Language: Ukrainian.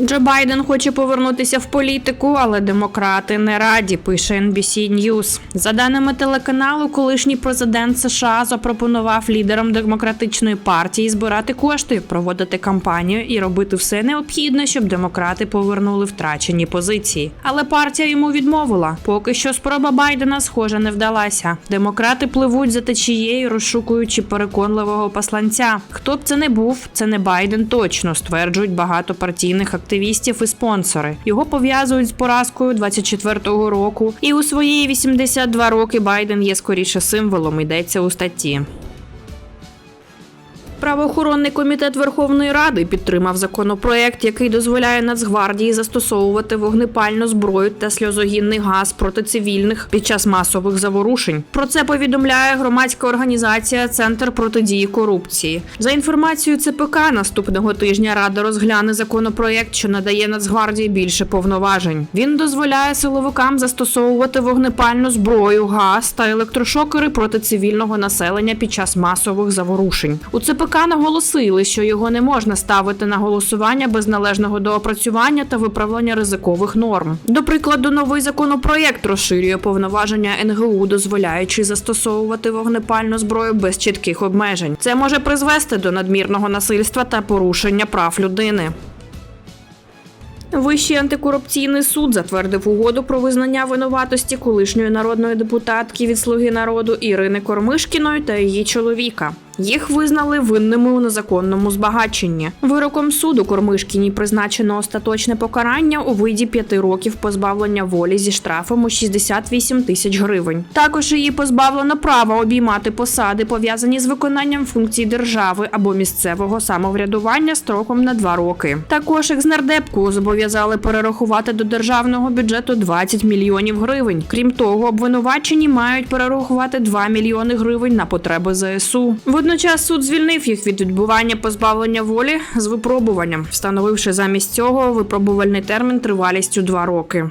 Джо Байден хоче повернутися в політику, але демократи не раді. Пише NBC News. За даними телеканалу, колишній президент США запропонував лідерам демократичної партії збирати кошти, проводити кампанію і робити все необхідне, щоб демократи повернули втрачені позиції. Але партія йому відмовила. Поки що спроба Байдена, схоже, не вдалася. Демократи пливуть за течією, розшукуючи переконливого посланця. Хто б це не був, це не Байден точно стверджують багато партійних активістів і спонсори. Його пов'язують з поразкою 24-го року. І у свої 82 роки Байден є скоріше символом. Йдеться у статті. Правоохоронний комітет Верховної Ради підтримав законопроект, який дозволяє Нацгвардії застосовувати вогнепальну зброю та сльозогінний газ проти цивільних під час масових заворушень. Про це повідомляє громадська організація Центр протидії корупції. За інформацією ЦПК, наступного тижня Рада розгляне законопроект, що надає Нацгвардії більше повноважень. Він дозволяє силовикам застосовувати вогнепальну зброю, газ та електрошокери проти цивільного населення під час масових заворушень. У ЦПК наголосили, що його не можна ставити на голосування без належного доопрацювання та виправлення ризикових норм. До прикладу, новий законопроєкт розширює повноваження НГУ, дозволяючи застосовувати вогнепальну зброю без чітких обмежень. Це може призвести до надмірного насильства та порушення прав людини. Вищий антикорупційний суд затвердив угоду про визнання винуватості колишньої народної депутатки від Слуги народу Ірини Кормишкіної та її чоловіка. Їх визнали винними у незаконному збагаченні. Вироком суду Кормишкіній призначено остаточне покарання у виді п'яти років позбавлення волі зі штрафом у 68 тисяч гривень. Також її позбавлено права обіймати посади, пов'язані з виконанням функцій держави або місцевого самоврядування строком на два роки. Також екснардепку зобов'язали перерахувати до державного бюджету 20 мільйонів гривень. Крім того, обвинувачені мають перерахувати 2 мільйони гривень на потреби ЗСУ. Водночас суд звільнив їх від відбування позбавлення волі з випробуванням, встановивши замість цього випробувальний термін тривалістю 2 роки.